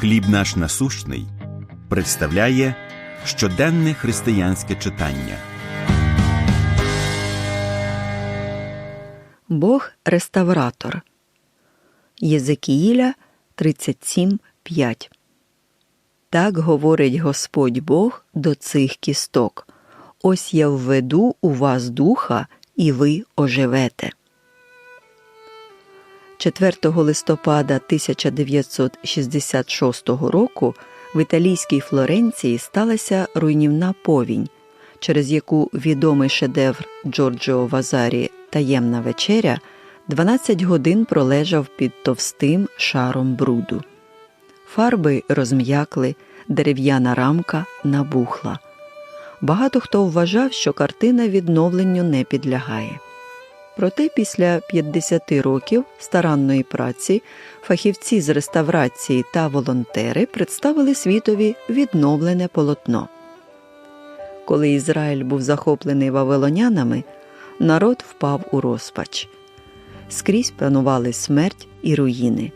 Хліб наш насущний представляє щоденне християнське читання. Бог реставратор. Єзекіїля 37.5 Так говорить Господь Бог до цих кісток. Ось я введу у вас духа, і ви оживете. 4 листопада 1966 року в італійській Флоренції сталася руйнівна повінь, через яку відомий шедевр Джорджо Вазарі Таємна вечеря 12 годин пролежав під товстим шаром бруду. Фарби розм'якли, дерев'яна рамка набухла. Багато хто вважав, що картина відновленню не підлягає. Проте після 50 років старанної праці фахівці з реставрації та волонтери представили світові відновлене полотно. Коли Ізраїль був захоплений вавилонянами, народ впав у розпач. Скрізь панували смерть і руїни.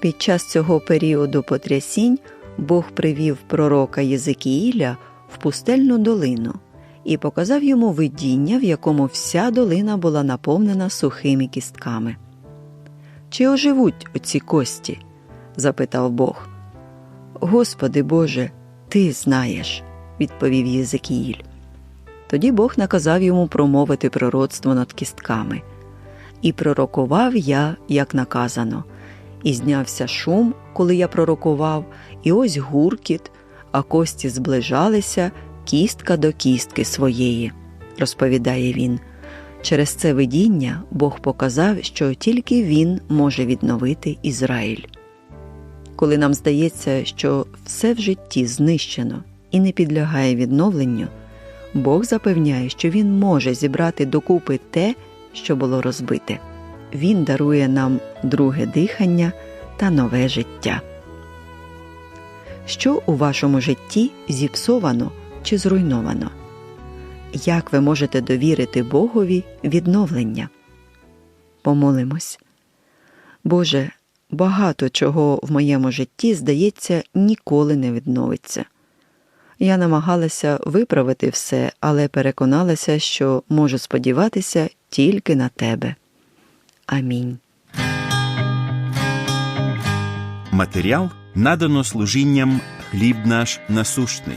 Під час цього періоду потрясінь Бог привів пророка Єзикіїля в пустельну долину і показав йому видіння, в якому вся долина була наповнена сухими кістками. Чи оживуть оці кості? запитав Бог. Господи Боже, ти знаєш, відповів Єзекіїль. Тоді Бог наказав йому промовити пророцтво над кістками. І пророкував я, як наказано, і знявся шум, коли я пророкував, і ось гуркіт, а кості зближалися кістка до кістки своєї, розповідає він. Через це видіння Бог показав, що тільки Він може відновити Ізраїль. Коли нам здається, що все в житті знищено і не підлягає відновленню, Бог запевняє, що Він може зібрати докупи те, що було розбите. Він дарує нам друге дихання та нове життя. Що у вашому житті зіпсовано чи зруйновано? Як ви можете довірити Богові відновлення? Помолимось. Боже, багато чого в моєму житті, здається, ніколи не відновиться. Я намагалася виправити все, але переконалася, що можу сподіватися тільки на тебе. Амінь. Матеріал надано служінням Хліб наш насущний.